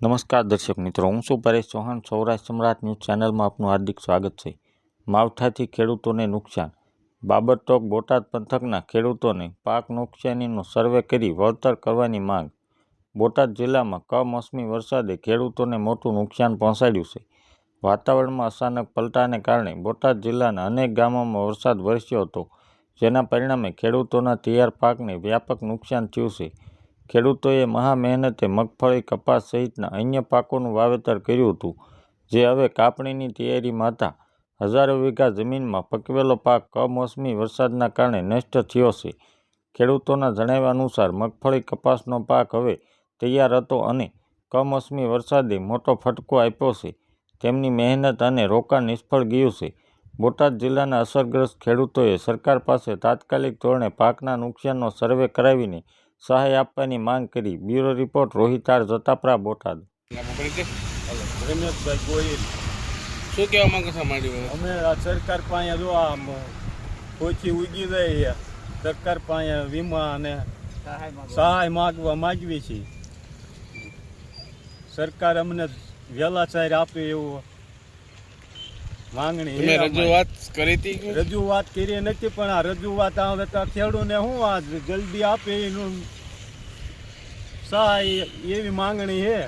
નમસ્કાર દર્શક મિત્રો, હું શું પરેશ ચૌહાણ. સૌરાષ્ટ્ર સમ્રાટ ન્યૂઝ ચેનલમાં આપનું હાર્દિક સ્વાગત છે. માવઠાથી ખેડૂતોને નુકસાન. બાબરટોક બોટાદ પંથકના ખેડૂતોને પાક નુકસાનીનો સર્વે કરી વળતર કરવાની માંગ. બોટાદ જિલ્લામાં કમોસમી વરસાદે ખેડૂતોને મોટું નુકસાન પહોંચાડ્યું છે. વાતાવરણમાં અચાનક પલટાને કારણે બોટાદ જિલ્લાના અનેક ગામોમાં વરસાદ વરસ્યો હતો, જેના પરિણામે ખેડૂતોના તૈયાર પાકને વ્યાપક નુકસાન થયું છે. ખેડૂતોએ મહા મહેનતે મગફળી, કપાસ સહિતના અન્ય પાકોનું વાવેતર કર્યું હતું, જે હવે કાપણીની તૈયારીમાં હતા. હજારો વીઘા જમીનમાં પકવેલો પાક કમોસમી વરસાદના કારણે નષ્ટ થયો છે. ખેડૂતોના જણાવ્યા અનુસાર, મગફળી, કપાસનો પાક હવે તૈયાર હતો અને કમોસમી વરસાદે મોટો ફટકો આપ્યો છે. તેમની મહેનત અને રોકાણ નિષ્ફળ ગયું છે. બોટાદ જિલ્લાના અસરગ્રસ્ત ખેડૂતોએ સરકાર પાસે તાત્કાલિક ધોરણે પાકના નુકસાનનો સર્વે કરાવીને સહાય આપવાની માંગ કરી. બ્યુરો રિપોર્ટ રોહિતાર જતાપરા બોટાદ. રમેશભાઈ ગોહિલ. શું કહેવા માંગો છો મારી અમે આ સરકાર પાસે જો આમ કોચી ઉગી જાય સરકાર પાસે વીમા અને સહાય માગવા. માગવી છીએ સરકાર અમને વહેલા સાહેર આપે એવું માંગણી તમે. રજૂઆત કરી હતી રજૂઆત કરી નથી પણ આ રજૂઆત આવે તો ખેડૂને હું આ જલ્દી આપે એનું સહાય એવી માંગણી છે